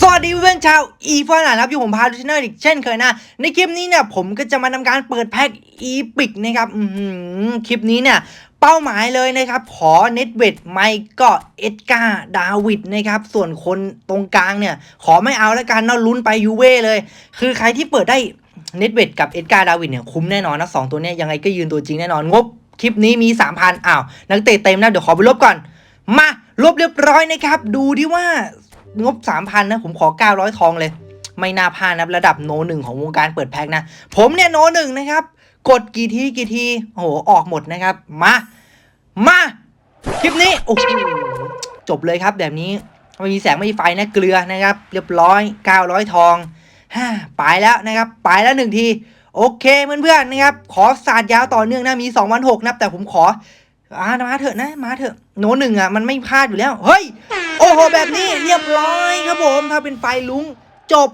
สวัสดีเพื่อนชาวอีฟอนนะครับอยู่ผมพาดูชแนลอีกเช่นเคยนะ ในคลิปนี้เนี่ยผมก็จะมาทำการเปิดแพ็กอีพิกนะครับอือหือคลิปนี้เนี่ยเป้าหมายเลยนะครับ ขอเน็ตเวดไมก็เอ็ดการ์ดาวิดนะครับ ส่วนคนตรงกลางเนี่ย ขอไม่เอาแล้วกันเนาะลุ้นไปยูเว่เลย คือใครที่เปิดได้เน็ตเวดกับเอ็ดการ์ดาวิดเนี่ยคุ้มแน่นอนนะสองตัวเนี้ยยังไงก็ยืนตัวจริงแน่นอนงบคลิปนี้มี3,000อ้าวนักเตะเต็มนะเดี๋ยวขอไปลบก่อน มาลบเรียบร้อยนะครับ ดูดิว่า งบ 3,000 นะ ผมขอ 900 ทองเลย ไม่น่าพลาดนะระดับโนหนึ่งของวงการเปิดแพ็กนะ ผมเนี่ยโนหนึ่งนะครับ กดกี่ทีกี่ที โอ้โห ออกหมดนะครับ มา มา คลิปนี้ โอ้โห จบเลยครับแบบนี้ ไม่มีแสงไม่มีไฟนะ เกลือนะครับ เรียบร้อย 900 ทองฮ่าไปแล้วนะครับ ไปแล้วหนึ่งที โอเคเพื่อนๆนะครับ ขอสาดยาวต่อเนื่องนะ มี2วัน6นะแต่ผมขอ อ่ามาเถอะนะ มาเถอะโนหนึ่งอะมันไม่พลาดอยู่แล้ว เฮ้ย โอ้โห แบบนี้เรียบร้อยครับผม ถ้าเป็นไฟลุงจบ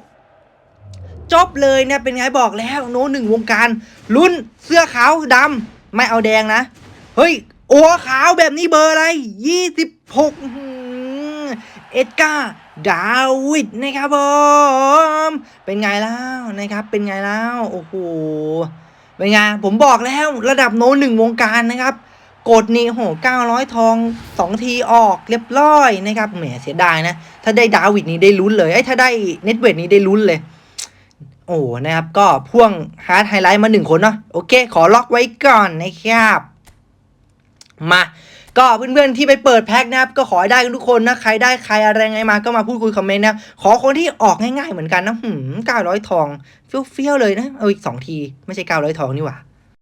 จบเลยนะเป็นไงบอกแล้ว โนหนึ่งวงการ ลุ้นเสื้อขาวดำไม่เอาแดงนะ เฮ้ย โอ้ขาวแบบนี้เบอร์อะไรยี่สิบหกเอ็ดกาดาวิดนะครับผมเป็นไงแล้วนะครับ เป็นไงแล้ว โอ้โห เป็นไง ผมบอกแล้วระดับโนหนึ่งวงการนะครับ กดนี่โหเก้าร้อยทองสองทีออกเรียบร้อยนะครับแหมเสียดายนะ ถ้าได้ดาวิดนี้ได้ลุ้นเลยไอ้ถ้าได้เน็ตเวทนี้ได้ลุ้นเลย โอ้นะครับ ก็พ่วงฮาร์ดไฮไลท์มาหนึ่งคนเนาะโอเค ขอล็อกไว้ก่อนนะครับมาก็เพื่อนๆที่ไปเปิดแพ็คนะครับก็ขอได้กันทุกคนนะใครได้ใครอะไรไงมาก็มาพูดคุยคอมเมนต์นะขอคนที่ออกง่ายๆเหมือนกันนะหืมเก้าร้อยทองเฟี้ยวๆเลยนะเอาอีกสองทีไม่ใช่เก้าร้อยทองนี่หว่า